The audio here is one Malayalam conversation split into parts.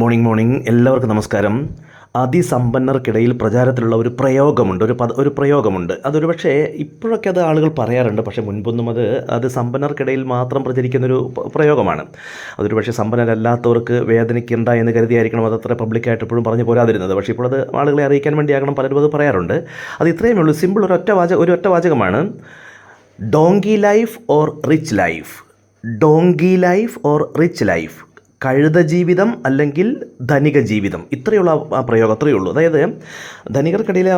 മോർണിംഗ് മോർണിംഗ് എല്ലാവർക്കും നമസ്കാരം. അതിസമ്പന്നർക്കിടയിൽ പ്രചാരത്തിലുള്ള ഒരു പ്രയോഗമുണ്ട്. ഒരു പദ ഒരു പ്രയോഗമുണ്ട്. അതൊരു പക്ഷേ ഇപ്പോഴൊക്കെ അത് ആളുകൾ പറയാറുണ്ട്. പക്ഷേ മുൻപൊന്നും അത് അത് സമ്പന്നർക്കിടയിൽ മാത്രം പ്രചരിക്കുന്നൊരു പ്രയോഗമാണ്. അതൊരു പക്ഷേ സമ്പന്നരല്ലാത്തവർക്ക് വേദനയ്ക്കുണ്ട എന്ന് കരുതിയായിരിക്കണം അത് അത്ര പബ്ലിക്കായിട്ട് എപ്പോഴും പറഞ്ഞു പോരാതിരുന്നത്. പക്ഷേ ഇപ്പോൾ അത് ആളുകളെ അറിയിക്കാൻ വേണ്ടിയാകണം. പലരും അത് പറയാറുണ്ട്. അത് ഇത്രയേ ഉള്ളൂ. സിമ്പിൾ ഒരു ഒറ്റ വാചക ഒരു ഒറ്റ വാചകമാണ്. Donkey life or rich life donkey life or rich life കഴുത ജീവിതം അല്ലെങ്കിൽ ധനിക ജീവിതം ഇത്രയുള്ള ആ- പ്രയോഗം അത്രയേ ഉള്ളൂ. അതായത് ധനികർക്കിടയിലെ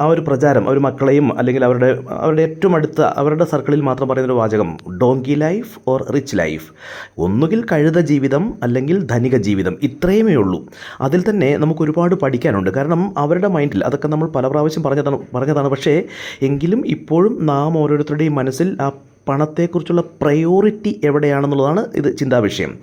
ആ ഒരു പ്രചാരം അവർ മക്കളെയും അല്ലെങ്കിൽ അവരുടെ അവരുടെ ഏറ്റവും അടുത്ത അവരുടെ സർക്കിളിൽ മാത്രം പറയുന്നൊരു വാചകം donkey life or rich life ഒന്നുകിൽ കഴുത ജീവിതം അല്ലെങ്കിൽ ധനിക ജീവിതം ഇത്രയുമേ ഉള്ളൂ. അതിൽ തന്നെ നമുക്ക് ഒരുപാട് പഠിക്കാനുണ്ട്. കാരണം അവരുടെ മൈൻഡിൽ അതൊക്കെ നമ്മൾ പല പ്രാവശ്യം പറഞ്ഞതാണ് പറഞ്ഞതാണ്. പക്ഷേ എങ്കിലും ഇപ്പോഴും നാം ഓരോരുത്തരുടെയും മനസ്സിൽ ആ പണത്തെക്കുറിച്ചുള്ള പ്രയോറിറ്റി എവിടെയാണെന്നുള്ളതാണ് ഇത് ചിന്താവിഷയം.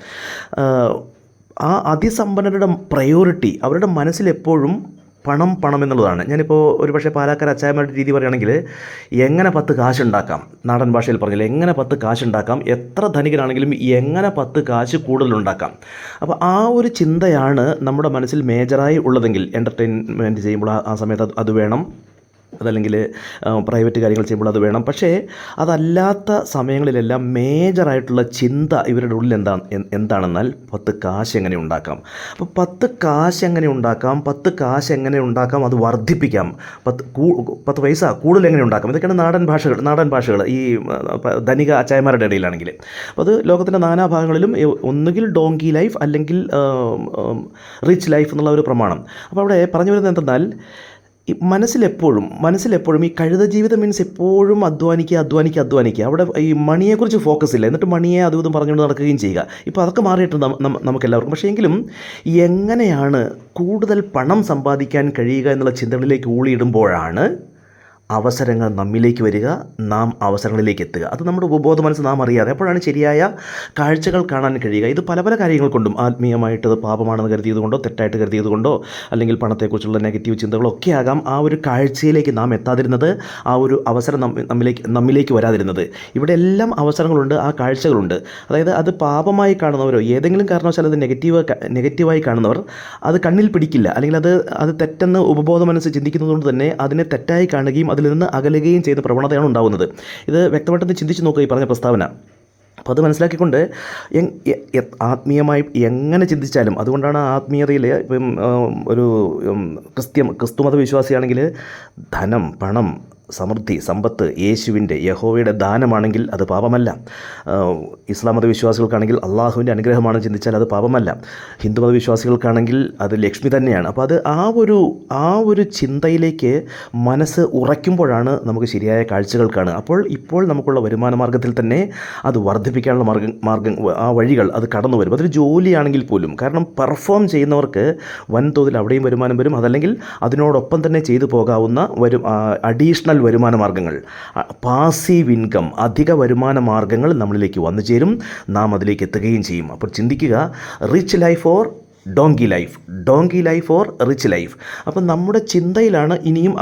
ആ അതിസമ്പന്നരുടെ പ്രയോറിറ്റി അവരുടെ മനസ്സിലെപ്പോഴും പണം പണം എന്നുള്ളതാണ്. ഞാനിപ്പോൾ ഒരു പക്ഷേ പാലക്കാട് അച്ചായമാരുടെ രീതി പറയുകയാണെങ്കിൽ എങ്ങനെ പത്ത് കാശുണ്ടാക്കാം? നാടൻ ഭാഷയിൽ പറഞ്ഞില്ല എങ്ങനെ പത്ത് കാശുണ്ടാക്കാം? എത്ര ധനികനാണെങ്കിലും എങ്ങനെ പത്ത് കാശ് കൂടുതലുണ്ടാക്കാം? അപ്പോൾ ആ ഒരു ചിന്തയാണ് നമ്മുടെ മനസ്സിൽ മേജറായി ഉള്ളതെങ്കിൽ എന്റർടൈൻമെന്റ് ചെയ്യുമ്പോൾ ആ- സമയത്ത് അത് വേണം. അതല്ലെങ്കിൽ പ്രൈവറ്റ് കാര്യങ്ങൾ ചെയ്യുമ്പോൾ അത് വേണം. പക്ഷേ അതല്ലാത്ത സമയങ്ങളിലെല്ലാം മേജറായിട്ടുള്ള ചിന്ത ഇവരുടെ ഉള്ളിൽ എന്താണ് എന്താണെന്നാൽ പത്ത് കാശ് എങ്ങനെ ഉണ്ടാക്കാം? അപ്പോൾ പത്ത് കാശ് എങ്ങനെ ഉണ്ടാക്കാം? പത്ത് കാശ് എങ്ങനെ ഉണ്ടാക്കാം? അത് വർദ്ധിപ്പിക്കാം. പത്ത് പത്ത് പൈസ കൂടുതൽ എങ്ങനെ ഉണ്ടാക്കാം? ഇതൊക്കെയാണ് നാടൻ ഭാഷകൾ നാടൻ ഭാഷകൾ. ഈ ധനിക അച്ചായമാരുടെ ഇടയിലാണെങ്കിൽ. അപ്പോൾ അത് ലോകത്തിന്റെ നാനാഭാഗങ്ങളിലും ഭാഗങ്ങളിലും ഒന്നുകിൽ ഡോങ്കി ലൈഫ് അല്ലെങ്കിൽ റിച്ച് ലൈഫ് എന്നുള്ള ഒരു പ്രമാണം. അപ്പോൾ അവിടെ പറഞ്ഞു വരുന്നത് എന്തെന്നാൽ മനസ്സിലെപ്പോഴും മനസ്സിലെപ്പോഴും ഈ കഴുത ജീവിതം മീൻസ് എപ്പോഴും അധ്വാനിക്കുക അധ്വാനിക്കുക അധ്വാനിക്കുക. അവിടെ ഈ മണിയെക്കുറിച്ച് ഫോക്കസ് ഇല്ല. എന്നിട്ട് മണിയെ അതും ഇതും പറഞ്ഞുകൊണ്ട് നടക്കുകയും ചെയ്യുക. ഇപ്പോൾ അതൊക്കെ മാറിയിട്ടുണ്ട് നമുക്കെല്ലാവർക്കും. പക്ഷേ എങ്കിലും എങ്ങനെയാണ് കൂടുതൽ പണം സമ്പാദിക്കാൻ കഴിയുക എന്നുള്ള ചിന്തകളിലേക്ക് ഊളിയിടുമ്പോഴാണ് അവസരങ്ങൾ നമ്മിലേക്ക് വരിക നാം അവസരങ്ങളിലേക്ക് എത്തുക. അത് നമ്മുടെ ഉപബോധ മനസ്സ് നാം അറിയാതെ അപ്പോഴാണ് ശരിയായ കാഴ്ചകൾ കാണാൻ കഴിയുക. ഇത് പല പല കാര്യങ്ങൾ കൊണ്ടും ആത്മീയമായിട്ട് അത് പാപമാണെന്ന് കരുതിയത് കൊണ്ടോ തെറ്റായിട്ട് കരുതിയത് കൊണ്ടോ അല്ലെങ്കിൽ പണത്തെക്കുറിച്ചുള്ള നെഗറ്റീവ് ചിന്തകളൊക്കെ ആകാം ആ ഒരു കാഴ്ചയിലേക്ക് നാം എത്താതിരുന്നത് ആ ഒരു അവസരം നമ്മ- നമ്മിലേക്ക് നമ്മിലേക്ക് വരാതിരുന്നത്. ഇവിടെ എല്ലാം അവസരങ്ങളുണ്ട് ആ കാഴ്ചകളുണ്ട്. അതായത് അത് പാപമായി കാണുന്നവരോ ഏതെങ്കിലും കാരണവശാൽ അത് നെഗറ്റീവ് നെഗറ്റീവായി കാണുന്നവർ അത് കണ്ണിൽ പിടിക്കില്ല. അല്ലെങ്കിൽ അത് അത് തെറ്റെന്ന് ഉപബോധ മനസ്സ് ചിന്തിക്കുന്നതുകൊണ്ട് തന്നെ അതിനെ തെറ്റായി കാണുകയും അതിൽ നിന്ന് അകലുകയും ചെയ്യുന്ന പ്രവണതയാണ് ഉണ്ടാകുന്നത് ഇത് വ്യക്തമായിട്ടൊന്ന് ചിന്തിച്ച് നോക്കുക ഈ പറഞ്ഞ പ്രസ്താവന. അപ്പോൾ അത് മനസ്സിലാക്കിക്കൊണ്ട് ആത്മീയമായി എങ്ങനെ ചിന്തിച്ചാലും അതുകൊണ്ടാണ് ആത്മീയതയിൽ ഇപ്പം ഒരു ക്രിസ്ത്യം ക്രിസ്തുമത വിശ്വാസിയാണെങ്കിൽ ധനം പണം സമൃദ്ധി സമ്പത്ത് യേശുവിന്റെ യഹോവയുടെ ദാനമാണെങ്കിൽ അത് പാപമല്ല. ഇസ്ലാം മതവിശ്വാസികൾക്കാണെങ്കിൽ അള്ളാഹുവിന്റെ അനുഗ്രഹമാണെന്ന് ചിന്തിച്ചാൽ അത് പാപമല്ല. ഹിന്ദു മതവിശ്വാസികൾക്കാണെങ്കിൽ അത് ലക്ഷ്മി തന്നെയാണ്. അപ്പോൾ അത് ആ ഒരു ആ ഒരു ചിന്തയിലേക്ക് മനസ്സ് ഉറയ്ക്കുമ്പോഴാണ് നമുക്ക് ശരിയായ കാഴ്ചകൾ കാണുക. അപ്പോൾ ഇപ്പോൾ നമുക്കുള്ള വരുമാന മാർഗത്തിൽ തന്നെ അത് വർദ്ധിപ്പിക്കാനുള്ള മാർഗം മാർഗം ആ വഴികൾ അത് കടന്നു വരും. അതൊരു ജോലിയാണെങ്കിൽ പോലും കാരണം പെർഫോം ചെയ്യുന്നവർക്ക് വൻതോതിൽ അവിടെയും വരുമാനം വരും. അതല്ലെങ്കിൽ അതിനോടൊപ്പം തന്നെ ചെയ്തു പോകാവുന്ന വരും അഡീഷണൽ വരുമാന മാർഗങ്ങൾ പാസീവ് ഇൻകം അധിക വരുമാന മാർഗങ്ങൾ നമ്മളിലേക്ക് വന്നു ചേരും. നാം അതിലേക്ക് എത്തുകയും ചെയ്യും. അപ്പോൾ ചിന്തിക്കുക rich life or donkey life donkey life or rich life. അപ്പം നമ്മുടെ ചിന്തയിലാണ് ഇനിയും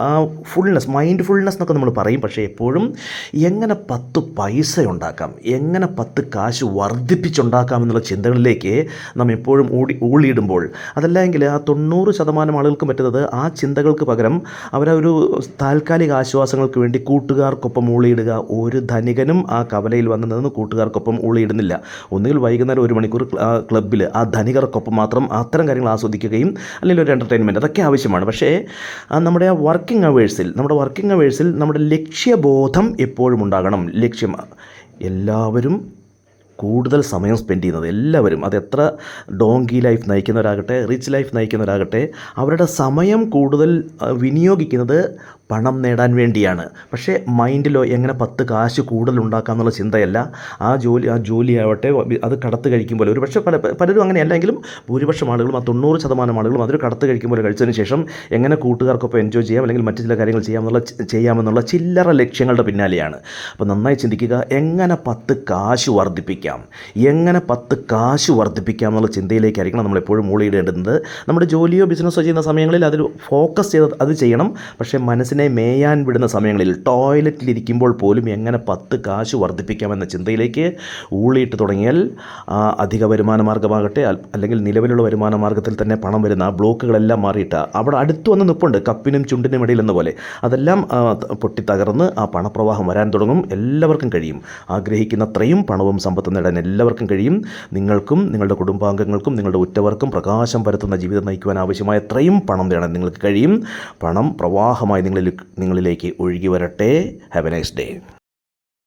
ആ, ഫുൾനെസ് മൈൻഡ് ഫുൾനെസ് എന്നൊക്കെ നമ്മൾ പറയും. പക്ഷേ എപ്പോഴും എങ്ങനെ പത്ത് പൈസ ഉണ്ടാക്കാം എങ്ങനെ പത്ത് കാശ് വർദ്ധിപ്പിച്ചുണ്ടാക്കാം എന്നുള്ള ചിന്തകളിലേക്ക് നാം എപ്പോഴും ഓടി ഊളിയിടുമ്പോൾ അതല്ലെങ്കിൽ ആ തൊണ്ണൂറ് ശതമാനം ആളുകൾക്ക് പറ്റുന്നത് ആ ചിന്തകൾക്ക് പകരം ഒരു താൽക്കാലിക ആശ്വാസങ്ങൾക്ക് വേണ്ടി കൂട്ടുകാർക്കൊപ്പം ഊളിയിടുക. ഒരു ധനികനും ആ കവലയിൽ വന്ന് നിന്ന് കൂട്ടുകാർക്കൊപ്പം ഊളിയിടുന്നില്ല. ഒന്നുകിൽ വൈകുന്നേരം ഒരു മണിക്കൂർ ക്ലബ്ബിൽ ആ ക്ലബ്ബിൽ ആ മാത്രം അത്തരം കാര്യങ്ങൾ ആസ്വദിക്കുകയും അല്ലെങ്കിൽ ഒരു എന്റർടൈൻമെന്റ് അതൊക്കെ ആവശ്യമാണ്. പക്ഷേ നമ്മുടെ ആ വർക്കിംഗ് അവേഴ്സിൽ നമ്മുടെ വർക്കിംഗ് അവേഴ്സിൽ നമ്മുടെ ലക്ഷ്യബോധം എപ്പോഴും ഉണ്ടാകണം. ലക്ഷ്യം എല്ലാവരും കൂടുതൽ സമയം സ്പെൻഡ് ചെയ്യുന്നത് എല്ലാവരും അത് എത്ര ഡോങ്കി ലൈഫ് നയിക്കുന്നവരാകട്ടെ റിച്ച് ലൈഫ് നയിക്കുന്നവരാകട്ടെ അവരുടെ സമയം കൂടുതൽ വിനിയോഗിക്കുന്നത് പണം നേടാൻ വേണ്ടിയാണ്. പക്ഷേ മൈൻഡിലോ എങ്ങനെ പത്ത് കാശ് കൂടുതൽ ഉണ്ടാക്കാം എന്നുള്ള ചിന്തയല്ല. ആ ജോലി ആ ജോലിയാവട്ടെ അത് കടത്ത് കഴിക്കുമ്പോൾ ഒരു പക്ഷേ പല പലരും അങ്ങനെയല്ലെങ്കിലും ഭൂരിപക്ഷം ആളുകളും ആ തൊണ്ണൂറ് ശതമാനം ആളുകളും അതൊരു കടത്ത് കഴിക്കുമ്പോൾ കഴിച്ചതിന് ശേഷം എങ്ങനെ കൂട്ടുകാർക്കൊപ്പം എൻജോയ് ചെയ്യാം അല്ലെങ്കിൽ മറ്റു ചില കാര്യങ്ങൾ ചെയ്യാമെന്നുള്ള ചെയ്യാമെന്നുള്ള ചില്ലറ ലക്ഷ്യങ്ങളുടെ പിന്നാലെയാണ്. അപ്പോൾ നന്നായി ചിന്തിക്കുക എങ്ങനെ പത്ത് കാശ് വർദ്ധിപ്പിക്കാം? എങ്ങനെ പത്ത് കാശ് വർദ്ധിപ്പിക്കാം എന്നുള്ള ചിന്തയിലേക്കായിരിക്കണം നമ്മളെപ്പോഴും മൂളിയിടേണ്ടുന്നത് നമ്മുടെ ജോലിയോ ബിസിനസ്സോ ചെയ്യുന്ന സമയങ്ങളിൽ അതിൽ ഫോക്കസ് ചെയ്ത് അത് ചെയ്യണം. പക്ഷേ മനസ്സിനെ തന്നെ മേയാൻ വിടുന്ന സമയങ്ങളിൽ ടോയ്ലറ്റിലിരിക്കുമ്പോൾ പോലും എങ്ങനെ പത്ത് കാശ് വർദ്ധിപ്പിക്കാമെന്ന ചിന്തയിലേക്ക് ഊളിയിട്ട് തുടങ്ങിയാൽ ആ അധിക വരുമാന മാർഗമാകട്ടെ അല്ലെങ്കിൽ നിലവിലുള്ള വരുമാന മാർഗത്തിൽ തന്നെ പണം വരുന്ന ബ്ലോക്കുകളെല്ലാം മാറിയിട്ട് അവിടെ അടുത്ത് വന്ന് നിൽപ്പുണ്ട് കപ്പിനും ചുണ്ടിനും ഇടയിൽ എന്ന പോലെ. അതെല്ലാം പൊട്ടി തകർന്ന് ആ പണപ്രവാഹം വരാൻ തുടങ്ങും. എല്ലാവർക്കും കഴിയും. ആഗ്രഹിക്കുന്നത്രയും പണവും സമ്പത്തും നേടാൻ എല്ലാവർക്കും കഴിയും. നിങ്ങൾക്കും നിങ്ങളുടെ കുടുംബാംഗങ്ങൾക്കും നിങ്ങളുടെ ഉറ്റവർക്കും പ്രകാശം പരത്തുന്ന ജീവിതം നയിക്കുവാൻ ആവശ്യമായ അത്രയും പണം നേടാൻ നിങ്ങൾക്ക് കഴിയും. പണം പ്രവാഹമായി നിങ്ങളിൽ നിങ്ങളിലേക്ക് ഒഴുകി വരട്ടെ. Have A nice day